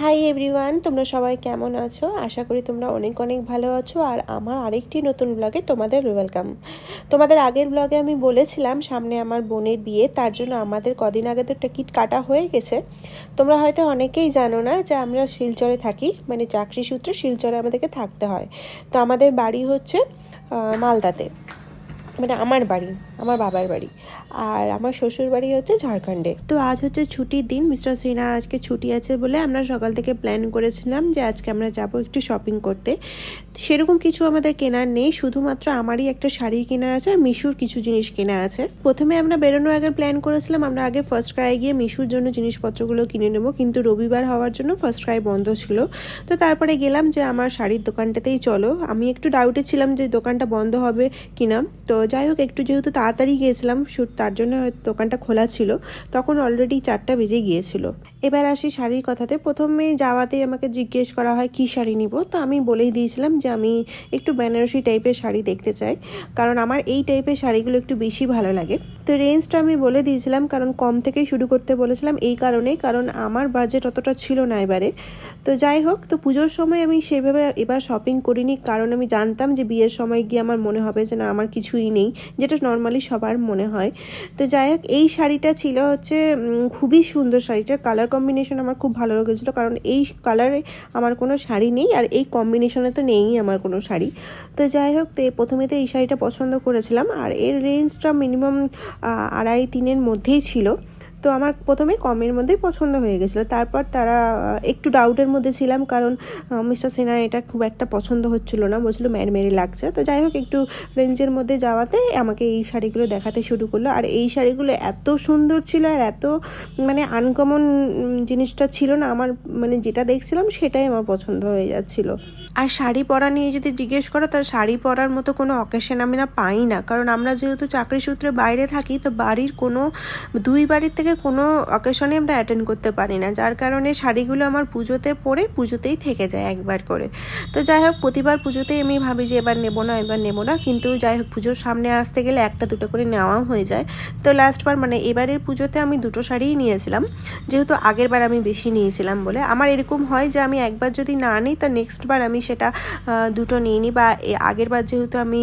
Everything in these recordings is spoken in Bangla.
হাই এভরিওয়ান তোমরা সবাই কেমন আছো? আশা করি তোমরা অনেক অনেক ভালো আছো। আর আমার আরেকটি নতুন ব্লগে তোমাদের ওয়েলকাম তোমাদের আগের ব্লগে আমি বলেছিলাম, সামনে আমার বোনের বিয়ে, তার জন্য আমাদের কদিন আগে তো টিকিট কাটা হয়ে গেছে। তোমরা হয়তো অনেকেই জানো না যে আমরা শিলচরে থাকি মানে চাকরি সূত্রে শিলচরে আমাদেরকে থাকতে হয়। তো আমাদের বাড়ি হচ্ছে মালদাতে। মানে আমার বাড়ি, আমার বাবার বাড়ি। আর আমার শ্বশুর বাড়ি হচ্ছে ঝাড়খণ্ডে। তো আজ হচ্ছে ছুটির দিন, মিস্টার সিনহা আজকে ছুটি আছে বলে আমরা সকাল থেকে প্ল্যান করেছিলাম যে আজকে আমরা যাব একটু শপিং করতে। সেরকম কিছু আমাদের কেনার নেই, শুধুমাত্র আমারই একটা শাড়ি কেনার আছে আর মিশুর কিছু জিনিস কেনা আছে। প্রথমে আমরা বেরোনোর আগে প্ল্যান করেছিলাম, আমরা আগে ফার্স্ট ক্রাই গিয়ে মিশুর জন্য জিনিসপত্রগুলো কিনে নেব, কিন্তু রবিবার হওয়ার জন্য ফার্স্ট ক্রাই বন্ধ ছিল। তো তারপরে গেলাম যে আমার শাড়ির দোকানটাতেই চলো। আমি একটু ডাউটে ছিলাম যে দোকানটা বন্ধ হবে কিনা। তো যাই হোক, একটু যেহেতু তাড়াতাড়ি গিয়েছিলাম শুট তার জন্য দোকানটা খোলা ছিল, তখন অলরেডি চারটা বেজে গিয়েছিল। এবার আসি শাড়ির কথাতে। প্রথমে যাওয়াতেই আমাকে জিজ্ঞেস করা হয়, কী শাড়ি নিব? তো আমি বলেই দিয়েছিলাম যে, আমি একটু বেনারসি টাইপের শাড়ি দেখতে চাই, কারণ আমার এই টাইপের শাড়িগুলো একটু বেশি ভালো লাগে। তো রেঞ্জটা আমি বলে দিয়েছিলাম, কারণ কম থেকেই শুরু করতে বলেছিলাম এই কারণেই, কারণ আমার বাজেট অতটা ছিল না এবারে। তো যাই হোক, তো পুজোর সময় আমি সেভাবে এবার শপিং করিনি, কারণ আমি জানতাম যে বিয়ের সময় গিয়ে আমার মনে হবে যে, না, আমার কিছুই নেই। যেটা নর্মালি সবার মনে হয়। তো যাই হোক, এই শাড়িটা ছিল হচ্ছে খুবই সুন্দর শাড়িটার কালার কম্বিনেশন আমার খুব ভালো লেগেছিলো, কারণ এই কালারে আমার কোনো শাড়ি নেই আর এই কম্বিনেশনে তো নেই আমার কোনো শাড়ি। তো যাই হোক, তো প্রথমে তো এই শাড়িটা পছন্দ করেছিলাম আর এর রেঞ্জটা মিনিমাম আড়াই তিনের মধ্যেই ছিল। তো আমার প্রথমে কমের মধ্যেই পছন্দ হয়ে গেছিল। তারপর তারা একটু ডাউটের মধ্যে ছিলাম কারণ মিস্টার সিনহা এটা খুব একটা পছন্দ হচ্ছিল না, বলছিল মেরে মেরে লাগছে। তো যাই হোক, একটু রেঞ্জের মধ্যে যাওয়াতে আমাকে এই শাড়িগুলো দেখাতে শুরু করল। আর এই শাড়িগুলো এত সুন্দর ছিল আর এত মানে আনকমন জিনিসটা ছিল না, আমার মানে যেটা দেখছিলাম সেটাই আমার পছন্দ হয়ে যাচ্ছিল। আর শাড়ি পরা নিয়ে যদি জিজ্ঞেস করো তার শাড়ি পরার মতো কোনো অকেশন আমি না পাই না। কারণ আমরা যেহেতু চাকরি সূত্রে বাইরে থাকি, তো বাড়ির কোনো, দুই বাড়ির থেকে কোনো অকেশনে আমরা অ্যাটেন্ড করতে পারি না। যার কারণে শাড়িগুলো আমার পুজোতে পরে পুজোতেই থেকে যায় একবার করে। তো যাই হোক, প্রতিবার পুজোতেই আমি ভাবি যে এবার নেব না, এবার নেব না। কিন্তু যাই হোক, পুজোর সামনে আসতে গেলে একটা দুটো করে নেওয়াও হয়ে যায়। তো লাস্টবার মানে এবারের পুজোতে আমি দুটো শাড়িই নিয়েছিলাম। যেহেতু আগের বার আমি বেশি নিয়েছিলাম বলে। আমার এরকম হয় যে আমি একবার যদি না নিই, তা নেক্সট বার আমি সেটা দুটো নিয়ে নিই বা আগের বার যেহেতু আমি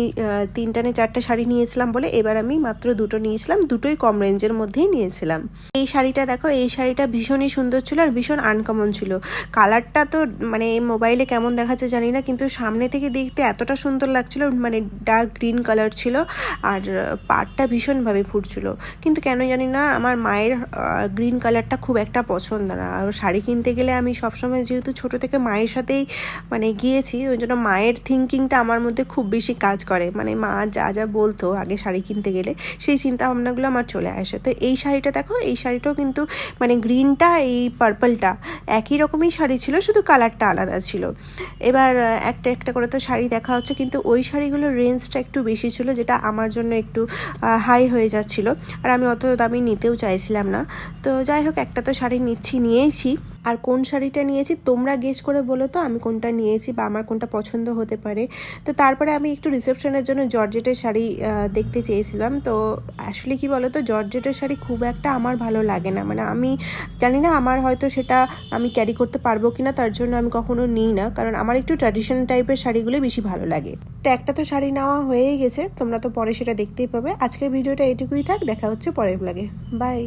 তিনটা নে চারটে শাড়ি নিয়েছিলাম বলে, এবার আমি মাত্র দুটো নিয়েছিলাম। দুটোই কম রেঞ্জের মধ্যেই নিয়েছিলাম। এই শাড়িটা দেখো, এই শাড়িটা ভীষণই সুন্দর ছিল আর ভীষণ আনকমন ছিল। কালারটা তো মানে মোবাইলে কেমন দেখাচ্ছে জানি না, কিন্তু সামনে থেকে দেখতে এতটা সুন্দর লাগছিল মানে ডার্ক গ্রিন কালার ছিল আর পাটটা ভীষণভাবে ফুটছিল। কিন্তু কেন জানি না, আমার মায়ের গ্রিন কালারটা খুব একটা পছন্দ না। আর শাড়ি কিনতে গেলে আমি সবসময় যেহেতু ছোট থেকে মায়ের সাথেই মানে গিয়েছি, ওই জন্য মায়ের থিঙ্কিংটা আমার মধ্যে খুব বেশি কাজ করে। মানে মা যা যা বলতো আগে শাড়ি কিনতে গেলে, সেই চিন্তা ভাবনাগুলো আমার চলে আসে। তো এই শাড়িটা দেখো এই শাড়িটাও কিন্তু মানে গ্রিনটা এই পার্পলটা একই রকমই শাড়ি ছিল, শুধু কালারটা আলাদা ছিল। এবার একটা একটা করে তো শাড়ি দেখা হচ্ছে, কিন্তু ওই শাড়িগুলোর রেঞ্জটা একটু বেশি ছিল, যেটা আমার জন্য একটু হাই হয়ে যাচ্ছিল। আর আমি অত দামি নিতেও চাইছিলাম না। তো যাই হোক, একটা তো শাড়ি নিচ্ছি, নিয়েইছি। আর কোন শাড়িটা নিয়েছি তোমরা গেস করে বলো তো আমি কোনটা নিয়েছি বা আমার কোনটা পছন্দ হতে পারে। তো তারপরে আমি একটু রিসেপশনের জন্য জর্জেটের শাড়ি দেখতে চেয়েছিলাম। তো আসলে কি বলো তো জর্জেটের শাড়ি খুব একটা আমার ভালো লাগে না। মানে আমি জানি না আমার হয়তো সেটা আমি ক্যারি করতে পারব কি না তার জন্য আমি কখনো নিই না। কারণ আমার একটু ট্র্যাডিশনাল টাইপের শাড়িগুলো বেশি ভালো লাগে। তো একটা তো শাড়ি নেওয়া হয়েই গেছে, তোমরা তো পরে সেটা দেখতেই পাবে। আজকের ভিডিওটা এটুকুই থাক, দেখা হচ্ছে পরের ব্লগে বাই